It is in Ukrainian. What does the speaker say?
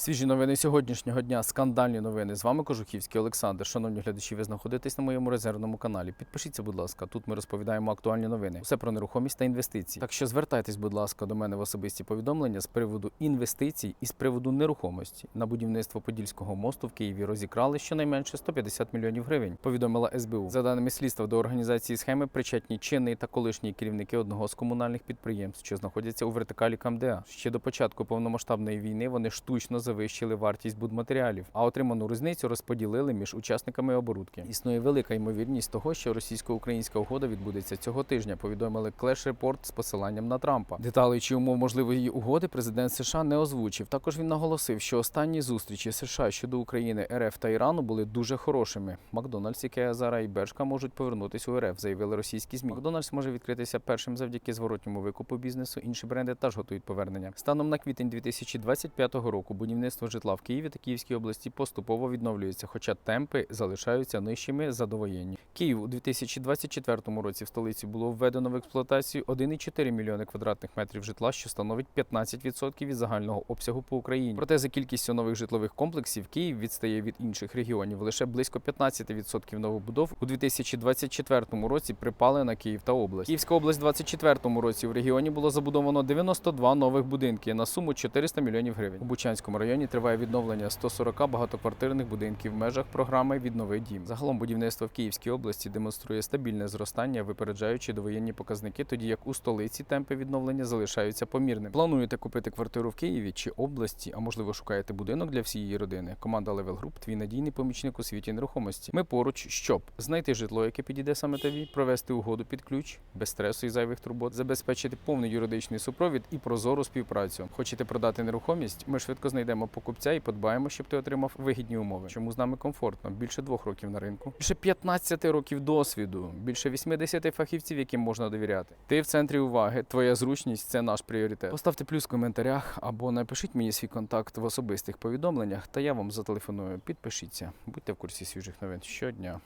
Свіжі новини сьогоднішнього дня, скандальні новини. З вами Кожухівський Олександр. Шановні глядачі, ви знаходитесь на моєму резервному каналі. Підпишіться, будь ласка. Тут ми розповідаємо актуальні новини. Все про нерухомість та інвестиції. Так що звертайтесь, будь ласка, до мене в особисті повідомлення з приводу інвестицій і з приводу нерухомості. На будівництво Подільського мосту в Києві розікрали щонайменше 150 мільйонів гривень. Повідомила СБУ. За даними слідства, до організації схеми причетні чинний та колишні керівники одного з комунальних підприємств, що знаходяться у вертикалі КМДА. Ще до початку повномасштабної війни вони штучно завищили вартість будматеріалів, а отриману різницю розподілили між учасниками оборудки. Існує велика ймовірність того, що російсько-українська угода відбудеться цього тижня. Повідомили Clash Report з посиланням на Трампа. Деталей чи умов можливої угоди президент США не озвучив. Також він наголосив, що останні зустрічі США щодо України, РФ та Ірану були дуже хорошими. Макдональдс, Ікеа, Зара і Бершка можуть повернутися у РФ, заявили російські змі. Макдональдс може відкритися першим завдяки зворотньому викупу бізнесу. Інші бренди теж готують повернення. Станом на квітень 2025 року будівництво житла в Києві та Київській області поступово відновлюється, хоча темпи залишаються нижчими за довоєнні. Київ у 2024 році в столиці було введено в експлуатацію 1,4 мільйони квадратних метрів житла, що становить 15% від загального обсягу по Україні. Проте за кількістю нових житлових комплексів Київ відстає від інших регіонів. Лише близько 15% новобудов у 2024 році припали на Київ та область. Київська область у 2024 році в регіоні було забудовано 92 нових будинки на суму 400 мільйонів гривень. У Бучанському районі триває відновлення 140 багатоквартирних будинків в межах програми Віднови дім. Загалом будівництво в Київській області демонструє стабільне зростання, випереджаючи довоєнні показники, тоді як у столиці темпи відновлення залишаються помірними. Плануєте купити квартиру в Києві чи області, а можливо шукаєте будинок для всієї родини? Команда Level Group – твій надійний помічник у світі нерухомості. Ми поруч, щоб знайти житло, яке підійде саме тобі, провести угоду під ключ, без стресу і зайвих турбот, забезпечити повний юридичний супровід і прозору співпрацю. Хочете продати нерухомість? Ми швидко знайдемо покупця і подбаємо, щоб ти отримав вигідні умови. Чому з нами комфортно? Більше двох років на ринку, більше 15 років досвіду, більше 80 фахівців, яким можна довіряти. Ти в центрі уваги, твоя зручність це наш пріоритет. Поставте плюс в коментарях або напишіть мені свій контакт в особистих повідомленнях, та я вам зателефоную. Підпишіться, будьте в курсі свіжих новин щодня.